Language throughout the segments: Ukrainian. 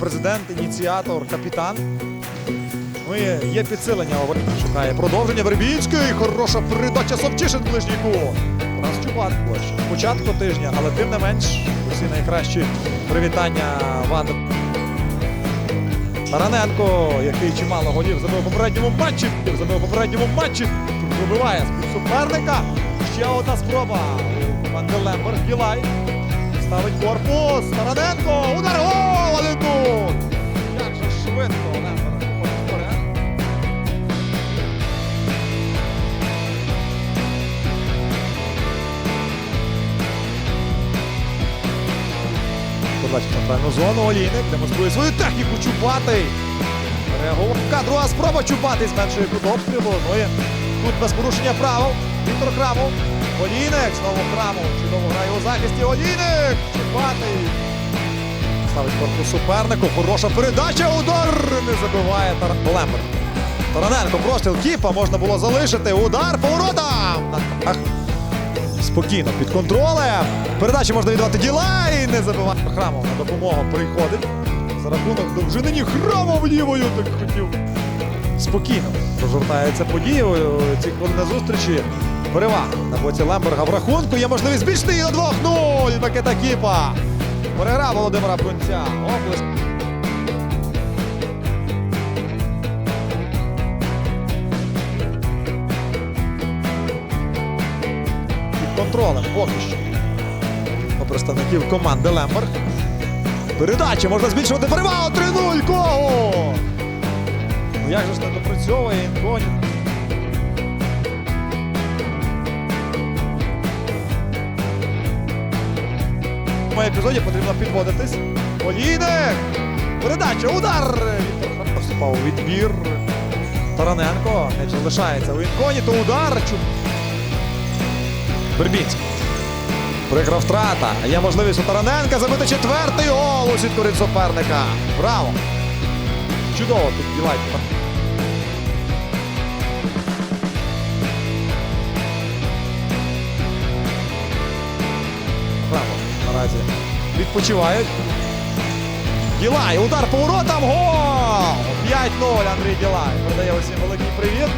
Президент, ініціатор, капітан. Ну є підсилення. Шукає продовження Вербінський. Хороша передача Совчишин ближній кут. Раз площа. Початку тижня, але тим не менш усі найкращі привітання Ван. Тараненко, який чимало голів забив у попередньому матчі. Забив у попередньому матчі. Вибиває з суперника. Ще одна спроба. У команди Лемберг Гілай. Ставить корпус. Тараненко. Удар гол! Як же швидко В центральну зону. Олійник демонструє свою техніку. Чубатий. Реагував. Друга спроба Чубатий зменшує кут обстрілу. Ну і тут без порушення правил. Віктор Храмов. Олійник. Знову Храмов. Чудово грає у захисті. Олійник. Чубатий. Ставить корпус супернику. Хороша передача. Удар не забиває Тар... Лембер. Тараненко. Простріл Кіпа можна було залишити. Удар по воротам. Спокійно під контролем. Передачу можна віддавати діла і не забиває. Храмов на допомогу приходить. За рахунок довжини ні Храмов лівою так хотів. Спокійно розгортається подією. Ці хвилини зустрічі. Перевага на боці Лемберга в рахунку. Є можливість збільшити її до 2-0. Пакета Кіпа. Переграв Володимира Брунця. Оплеск. Контролем поки що. У представників команди Лемберг. Передача можна збільшувати перевагу 3-0 Кого! Ну як же ж не допрацьовує Інконі? В моєму епізоді потрібно підводитись. Олійник! Передача, удар! Віктор вступав відбір. Тараненко не залишається у Інконі, то удар. Бербінський. Прикра втрата. Є можливість у Тараненка забити четвертий гол у сітку суперника. Браво! Чудово тут ділать. Браво. Наразі відпочивають. Ділай, удар по воротам, гол! 5-0 Андрій Ділай. Передає усім великий привіт.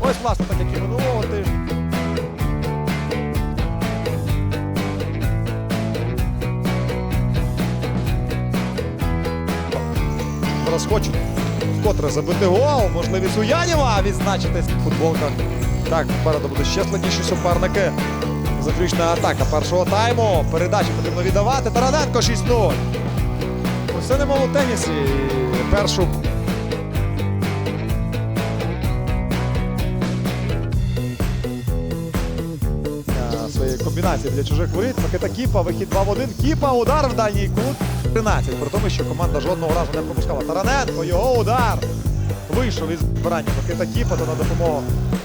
Ось, власне, так як і минулого тижня. Зараз хочу вкотре забити гол. Можливість у Яніва відзначитись в футболках. Так, попереду будуть ще складніші суперники. Заключна атака першого тайму. Передачу потрібно віддавати. Тараненко 6-0. Все немов у тенісі. Першу своєї комбінації для чужих воріт. Микита Кіпа, вихід 2 в 1. Кіпа, удар в дальній кут. 13. При тому, що команда жодного разу не пропускала. Тараненко, його удар. Вийшов із збирання Микита Кіпа, то на допомогу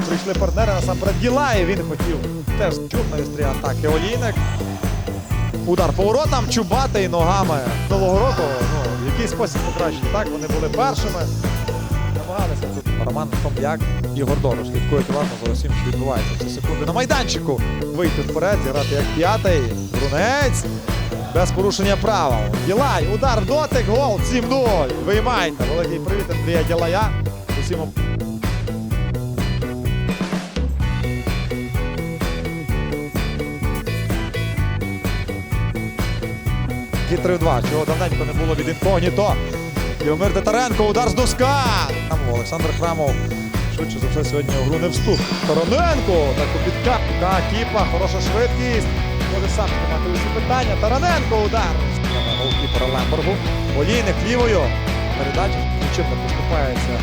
прийшли партнери насамперед Ділаєв. Він хотів теж чув на вістрі атаки. Олійник. Удар по воротам, чубатий ногами. Нового року, ну, в який спосіб покращити. Так, вони були першими. Намагалися тут Роман Хом'як і Гордору слідкують уважно за усім, що відбувається. Ці секунди на майданчику. Вийти вперед, зіграти як п'ятий. Брунець. Без порушення правил. Ділай, удар дотик, гол, 7-0. Виймайте. Великий привіт Андрія Ділая. Усім Ті 3-2, чого давненько не було від інкогніто. Любомир Титаренко, удар з доска. Там Олександр Храмов швидше за все сьогодні у гру не вступ. Тараненко, так у підка. Кіпа, хороша швидкість. Може сам тримати усі питання. Тараненко удар. Голкіпера Лембергу. Олійник лівою. Передача нічим поступається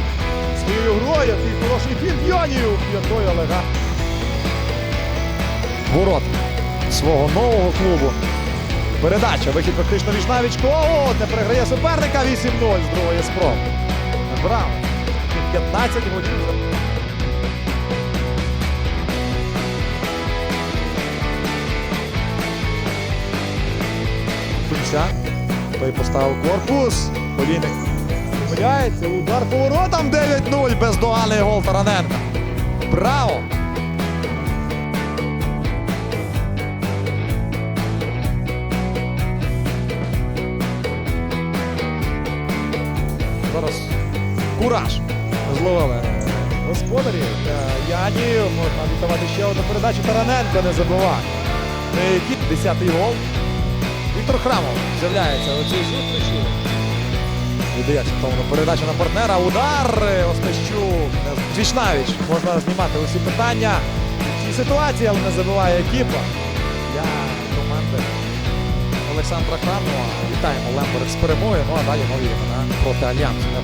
своєю грою. Який хороший хід Йонів. П'ятою Олега. Ворот свого нового клубу. Передача, вихід практично віч навіч. О, не переграє суперника 8-0 з другої спроби. Браво. 15 голів. Кінця. Той поставив корпус. Коліник помиляється. Удар поворотом 9-0. Бездоганний гол Тараненка. Браво! Зараз кураж зловили господарі. Та Янів можна віддавати ще одну передачу. Тараненко не забуває. Десятий гол. Віктор Храмов з'являється у цій зустрічі. Віддає чертовну передачу на партнера. Удар Остащук. Вічнавіч. Можна знімати усі питання в цій ситуації, але не забиває екіпа. Для команди Олександра Храмова. Вітаємо Лемберг з перемогою. Ну а далі нові імена проти Альянсу. Я